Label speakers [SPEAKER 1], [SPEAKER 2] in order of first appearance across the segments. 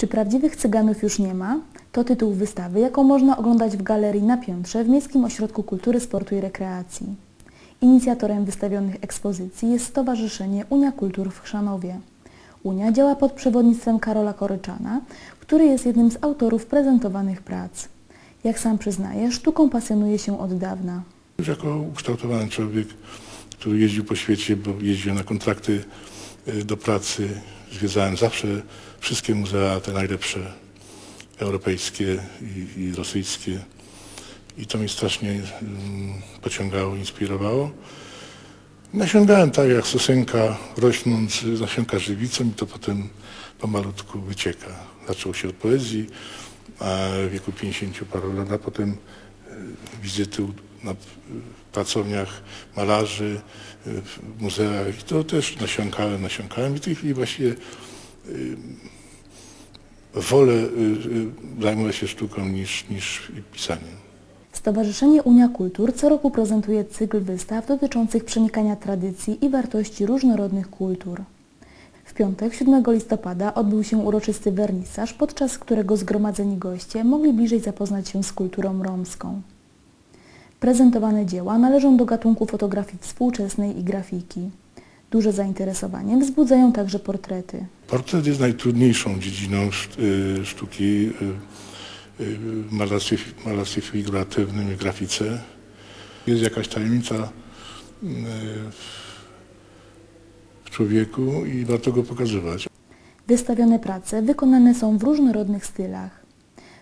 [SPEAKER 1] Czy prawdziwych cyganów już nie ma? To tytuł wystawy, jaką można oglądać w galerii na Piętrze w Miejskim Ośrodku Kultury, Sportu i Rekreacji. Inicjatorem wystawionych ekspozycji jest Stowarzyszenie Unia Kultur w Chrzanowie. Unia działa pod przewodnictwem Karola Koryczana, który jest jednym z autorów prezentowanych prac. Jak sam przyznaje, sztuką pasjonuje się od dawna.
[SPEAKER 2] Jako ukształtowany człowiek, który jeździł po świecie, bo jeździł na kontrakty y, do pracy, zwiedzałem zawsze wszystkie muzea, te najlepsze, europejskie i, i rosyjskie. I to mnie strasznie mm, pociągało, inspirowało. Nasiągałem tak jak sosenka rosnąc, nasiąka żywicą i to potem pomalutku wycieka. Zaczęło się od poezji, a w wieku 50 paru lat, a potem e, wizyty u- na pracowniach malarzy, w muzeach i to też nasiąkałem, nasiąkałem i tej chwili właściwie y, wolę y, y, zajmować się sztuką niż, niż pisaniem.
[SPEAKER 1] Stowarzyszenie Unia Kultur co roku prezentuje cykl wystaw dotyczących przenikania tradycji i wartości różnorodnych kultur. W piątek, 7 listopada, odbył się uroczysty wernisaż, podczas którego zgromadzeni goście mogli bliżej zapoznać się z kulturą romską. Prezentowane dzieła należą do gatunku fotografii współczesnej i grafiki. Duże zainteresowanie wzbudzają także portrety.
[SPEAKER 2] Portret jest najtrudniejszą dziedziną y, sztuki y, y, w malarstwie, malarstwie figuratywnym i grafice. Jest jakaś tajemnica w człowieku i warto go pokazywać.
[SPEAKER 1] Wystawione prace wykonane są w różnorodnych stylach.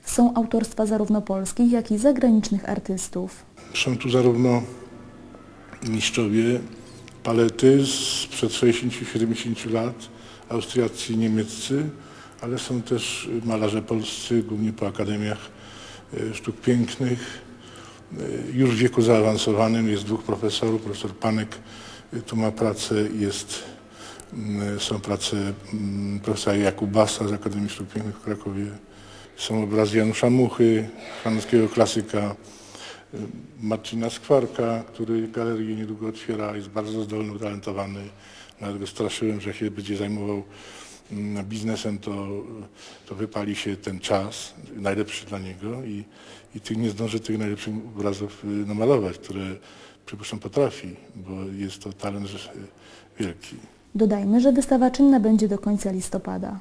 [SPEAKER 1] Są autorstwa zarówno polskich, jak i zagranicznych artystów.
[SPEAKER 2] Są tu zarówno mistrzowie palety sprzed 60-70 lat, Austriacy i niemieccy, ale są też malarze polscy, głównie po akademiach e, sztuk pięknych. E, Już w wieku zaawansowanym jest dwóch profesorów, profesor Panek e, tu ma pracę, jest, mm, są prace mm, profesora Jakubasa z Akademii Sztuk Pięknych w Krakowie. Są obrazy Janusza Muchy, francuskiego klasyka, Marcina Skwarka, który galerię niedługo otwiera, jest bardzo zdolny, utalentowany. Nawet go straszyłem, że się będzie zajmował mm, biznesem, to, to wypali się ten czas, najlepszy dla niego i, i ty nie zdąży tych najlepszych obrazów y, namalować, które przypuszczam potrafi, bo jest to talent wielki.
[SPEAKER 1] Dodajmy, że wystawa czynna będzie do końca listopada.